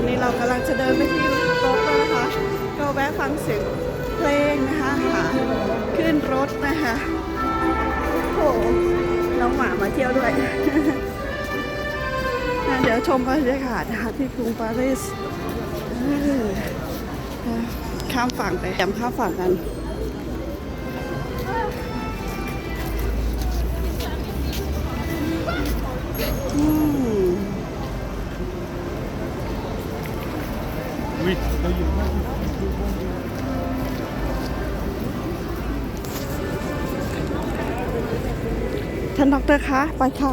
อนนี้เรากำลังจะเดินไปที่รถแล้วนะคะ ก็แวะฟังเสียงเพลงนะคะหาขึ้นรถนะคะโอ้โหน้องหมามาเที่ยวด้วย เดี๋ยวชมบรรยากาศนะคะที่กรุงปารีสข้ามฝั่งไปแอมข้ามฝั่งกันอืม Oui, ท่านด็อกเตอร์คะ ไปค่ะ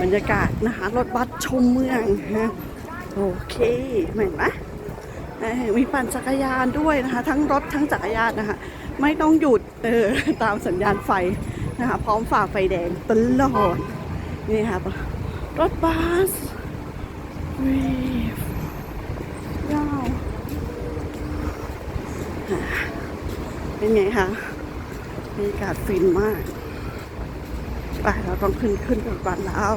บรรยากาศนะคะ รถบัสชมเมืองฮะโอเค เห็นไหม มีปั่นจักรยานด้วยนะคะ ทั้งรถทั้งจักรยานนะคะ ไม่ต้องหยุดเออตามสัญญาณไฟนะคะ พร้อมฝ่าไฟแดงตลอดนี่ค่ะรถบัสวีฟว้าวอะเป็นไงคะบรรยากาศฟินมากไปเราต้องขึ้นขึ้นรถบัสแล้ว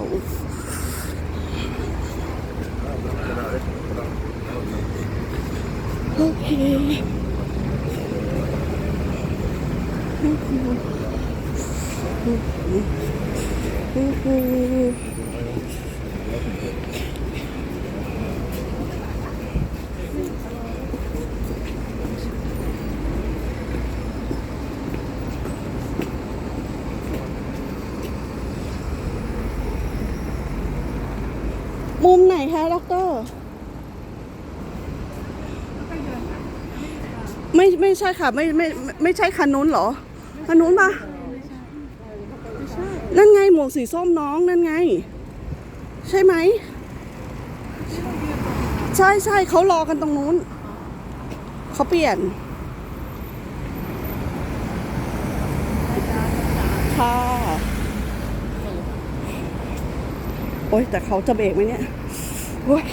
มุมไหนคะด็อกเตอร์ ไม่ไม่ใช่ค่ะ ไม่ไม่ไม่ใช่คันนู้นเหรอคันนู้นปะนั่นไงหมวกสีส้มน้องนั่นไง ใช่ไหม ใช่ใช่เขารอกันตรงนู้น เขาเปลี่ยนค่ะโอ๊ยแต่เขาจะเบรกไหมเนี่ยโอ๊ย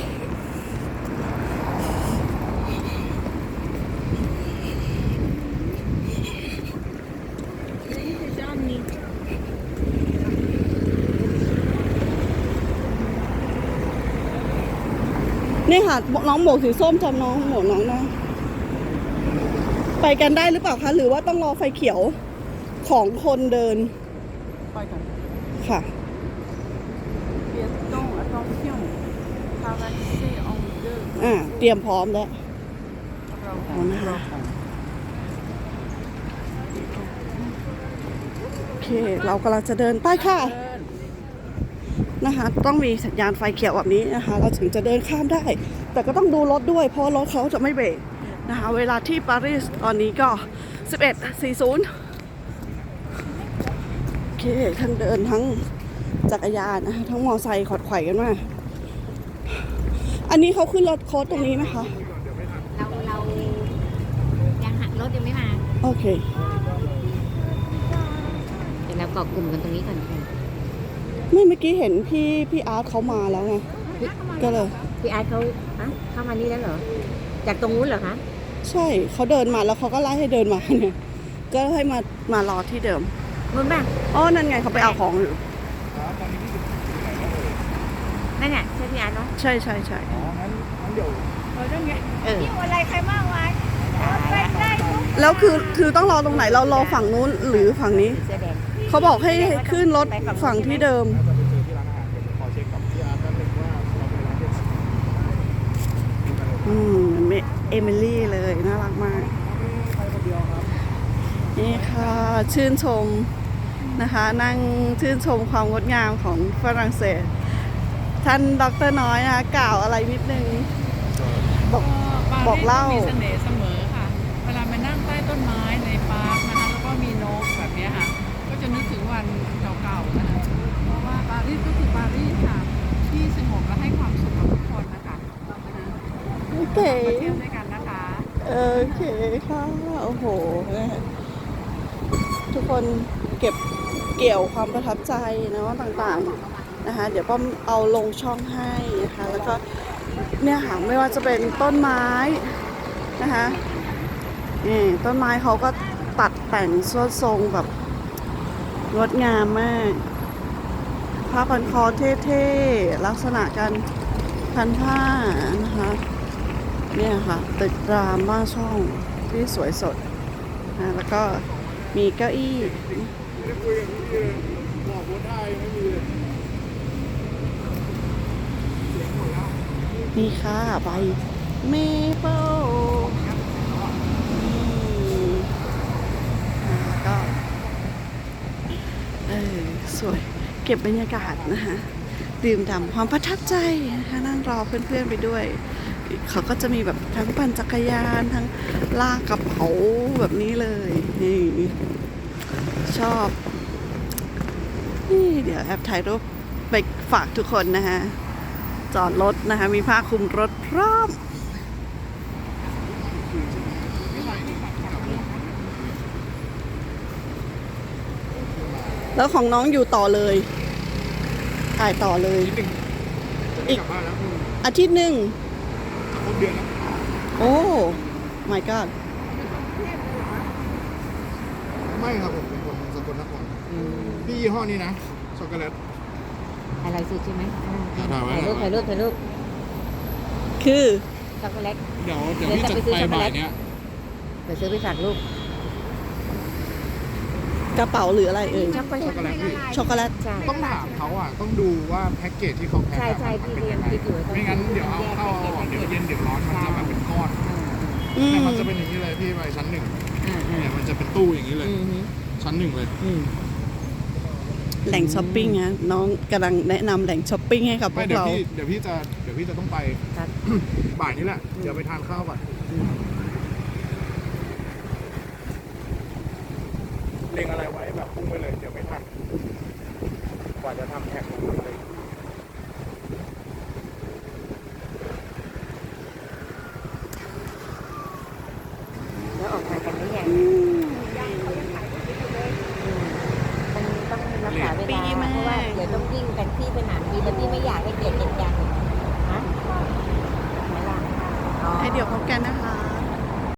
นี่ค่ะ น้องหมวกสีส้มจำน้องหมวกน้องนะไปกันได้หรือเปล่าคะ หรือว่าต้องรอไฟเขียวของคนเดิน ไปกันค่ะ Piéton, attention. Traverser en deux. อ่าเตรียมพร้อมแล้ว Bravo, On a- bravo. โอเค เรากำลังจะเดินไปค่ะ นะคะ ต้องมีสัญญาณไฟเขียวแบบนี้นะคะ เราถึงจะเดินข้ามได้ แต่ก็ต้องดูรถด้วย เพราะรถเขาจะไม่เบรกนะคะ เวลาที่ปารีสตอนนี้ก็ 11.40โอเคทั้งเดินทั้งจักรยานนะคะทั้งมอไซค์ขอดไขว่กันมาอันนี้เขาขึ้นรถโค้ดตรงนี้ไหมคะเราเรายังหักรถยังไม่มา โอเค เดี๋ยวเราเกาะกลุ่มกันตรงนี้ก่อนค่ะ ไม่เมื่อกี้เห็นพี่พี่อาร์ตเขามาแล้วไงก็เลย พี่อาร์ตเขาอะเข้ามานี่แล้วเหรอ จากตรงนู้นเหรอคะ ใช่เขาเดินมาแล้วเขาก็ไล่ให้เดินมาเนี่ยก็ให้มามารอที่เดิมนู้นป่ะอ๋อนั่นไงเขาไปเอาของอยู่นั่นน่ะใช่พี่อาร์ตเนาะใช่ใช่ใช่เอออะไรใครมากมายเป็นได้ทุกแล้วคือคือต้องรอตรงไหนเรารอฝั่งนู้นหรือฝั่งนี้เสื้อแดง เขาบอกให้ขึ้นรถฝั่งที่เดิมอืมเอนเอมิลี่เลยน่ารักมากนี่ค่ะชื่นชมนะคะ นั่งชื่นชมความงดงามของฝรั่งเศส ท่านดรน้อยนะคะกล่าวอะไรนิดนึง บอกบอกเล่า มีเสน่ห์เสมอค่ะ เวลาไปนั่งใต้ต้นไม้ในปาร์คนะคะ แล้วก็มีนก วันเก่าๆนะคะเพราะว่าปารีสก็คือปารีสค่ะ ที่สงบและให้ความสุขกับทุกคนนะคะนะคะโอเคมาเที่ยวด้วยกันนะคะโอเคค่ะโอ้โหทุกคนเก็บเกี่ยวความประทับใจเนาะต่างๆนะคะ เดี๋ยวป้อมเอาลงช่องให้นะคะ แล้วก็เนี่ยค่ะไม่ว่าจะเป็นต้นไม้นะคะนี่ต้นไม้เขาก็ตัดแต่งสวดทรงแบบ งดงามมากผ้าพันคอเท่ๆ ลักษณะการพันผ้านะคะ เนี่ยค่ะ ตึกรามบ้านช่องที่สวยสดนะแล้วก็มีเก้าอี้นี่ค่ะ ใบเมเปิลแล้วก็ เออ สวยเก็บบรรยากาศนะคะดื่มด่ำความประทับใจนะคะนั่งรอเพื่อนๆไปด้วย เขาก็จะมีแบบทั้งปั่นจักรยานทั้งลากกระเป๋าแบบนี้เลยนี่ชอบนี่เดี๋ยวแอปถ่ายรูปไปฝากทุกคนนะคะจอดรถนะคะมีผ้าคลุมรถพร้อม แล้วของน้องอยู่ต่อเลย ถ่ายต่อเลยอีกกลับบ้านแล้วอาทิตย์หนึ่ง ครบเดือนแล้วโอ้ my god ไม่ครับผมเป็นคนสกลนครพี่ยี่ห้อนี้นะช็อกโกแลต อะไรสุดใช่ไหมอ่าถ่ายไว้ ถ่ายรูปถ่ายรูปถ่ายรูปคือ ช็อกโกแลต เดี๋ยวเดี๋ยวพี่จะไปบ่ายเนี้ยเดี๋ยวซื้อไปฝากลูก กระเป๋าหรืออะไรเอ่ยช็อกโกแลช็อกตโกแลตพี่ช็อกโกแลต ใช่ต้องถามเขาอะ ต้องดูว่าแพ็กเกจที่เขาแพ็คใช่อะใช่มันพี่เป็นยังไงคิดอยู่ไม่งั้นเดี๋ยวเอาเข้าเอาออกเดี๋ยวเย็นเดี๋ยวร้อนมันจะแบบเป็นก้อนอืมแต่มันจะเป็นอย่างนี้เลยพี่ไปชั้นหนึ่งอ่าอ่าเนี่ยมันจะเป็นตู้อย่างนี้เลยอืมฮึชั้นหนึ่งเลยอืมแหล่งช้อปปิ้งนะน้องกำลังแนะนำแหล่งช้อปปิ้งให้กับพไม่วกเดี๋ยวเราพี่เดี๋ยวพี่จะเดี๋ยวพี่จะต้องไปครับบ่ายนี้แหละเดี๋ยวไปทานข้าวก่อน ล็งอะไรไว้แบบพุ่งไปเลยเดี๋ยวไม่ทันกว่าจะทำแท็กลงมาเลยแล้วออกมากันหรือยังอืมมันต้องรักษาเวปีลามากเพราะว่าเดี๋ยวต้องวิ่งกันที่สนามบินแล้วพี่ไม่อยากให้เกิดเหตุการณ์ฮะไหนล่ะอ๋อให้เดี๋ยวพบกัน